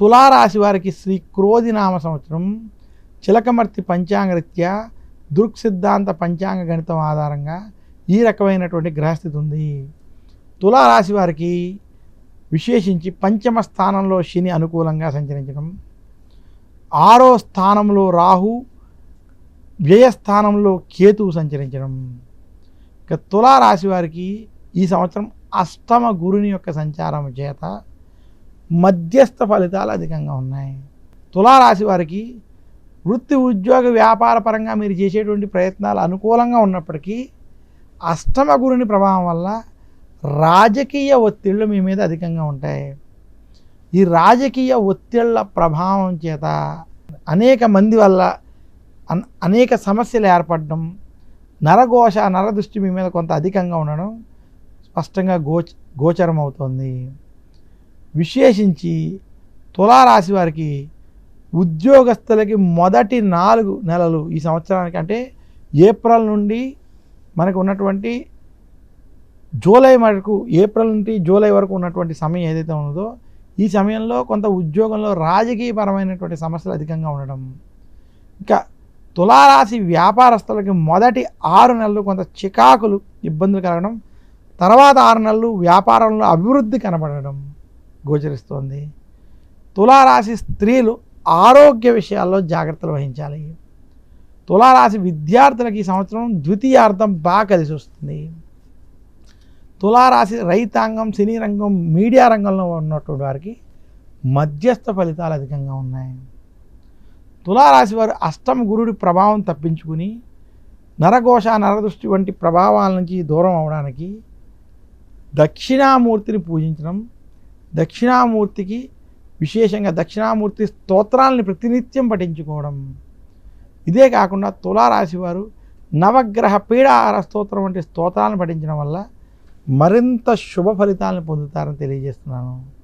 తులారాశి వారికి శ్రీ క్రోధి నామ సంవత్సరం చిలకమర్తి పంచాంగరీత్యా దృక్ సిద్ధాంత పంచాంగ గణితం ఆధారంగా ఈ రకమైనటువంటి గ్రహస్థితి ఉంది. తులారాశి వారికి విశేషించి పంచమ స్థానంలో శని అనుకూలంగా సంచరించడం. ఆరో స్థానంలో రాహు వ్యయస్థానంలో కేతువు సంచరించడం. ఇక తులారాశి వారికి ఈ సంవత్సరం అష్టమ గురుని యొక్క సంచారం చేత మధ్యస్థ ఫలితాలు అధికంగా ఉన్నాయి. తులారాశి వారికి వృత్తి ఉద్యోగ వ్యాపార పరంగా మీరు చేసేటువంటి ప్రయత్నాలు అనుకూలంగా ఉన్నప్పటికీ అష్టమ గురుని ప్రభావం వల్ల రాజకీయ ఒత్తిళ్ళు మీ మీద అధికంగా ఉంటాయి. ఈ రాజకీయ ఒత్తిళ్ళ ప్రభావం చేత అనేక మంది వల్ల అనేక సమస్యలు ఏర్పడడం నరఘోష నరదృష్టి మీ మీద కొంత అధికంగా ఉండడం స్పష్టంగా గోచ గోచరం అవుతుంది విశేషించి తులారాశి వారికి ఉద్యోగస్తులకి మొదటి నాలుగు నెలలు ఈ సంవత్సరానికి అంటే ఏప్రిల్ నుండి మనకు ఉన్నటువంటి జూలై వరకు ఏప్రిల్ నుండి జూలై వరకు ఉన్నటువంటి సమయం ఏదైతే ఉన్నదో ఈ సమయంలో కొంత ఉద్యోగంలో రాజకీయపరమైనటువంటి సమస్యలు అధికంగా ఉండడం. ఇంకా తులారాశి వ్యాపారస్తులకి మొదటి ఆరు నెలలు కొంత చికాకులు ఇబ్బందులు కలగడం తర్వాత ఆరు నెలలు వ్యాపారంలో అభివృద్ధి కనబడడం. గోచరిస్తోంది. తులారాశి స్త్రీలు ఆరోగ్య విషయాల్లో జాగ్రత్తలు వహించాలి. తులారాశి విద్యార్థులకి ఈ సంవత్సరం ద్వితీయార్థం బాగా కలిసి వస్తుంది. తులారాశి రైతాంగం సినీ రంగం మీడియా రంగంలో ఉన్నటువంటి వారికి మధ్యస్థ ఫలితాలు అధికంగా ఉన్నాయి. తులారాశి వారు అష్టమ గురుడి ప్రభావం తప్పించుకుని నరఘోష నరదృష్టి వంటి ప్రభావాల నుంచి దూరం అవడానికి దక్షిణామూర్తిని పూజించడం దక్షిణామూర్తికి విశేషంగా దక్షిణామూర్తి స్తోత్రాలని ప్రతినిత్యం పఠించుకోవడం. ఇదే కాకుండా తులారాశి వారు నవగ్రహ పీడాహార స్తోత్రం వంటి స్తోత్రాలను పఠించడం వల్ల మరింత శుభ ఫలితాలను పొందుతారని తెలియజేస్తున్నాను.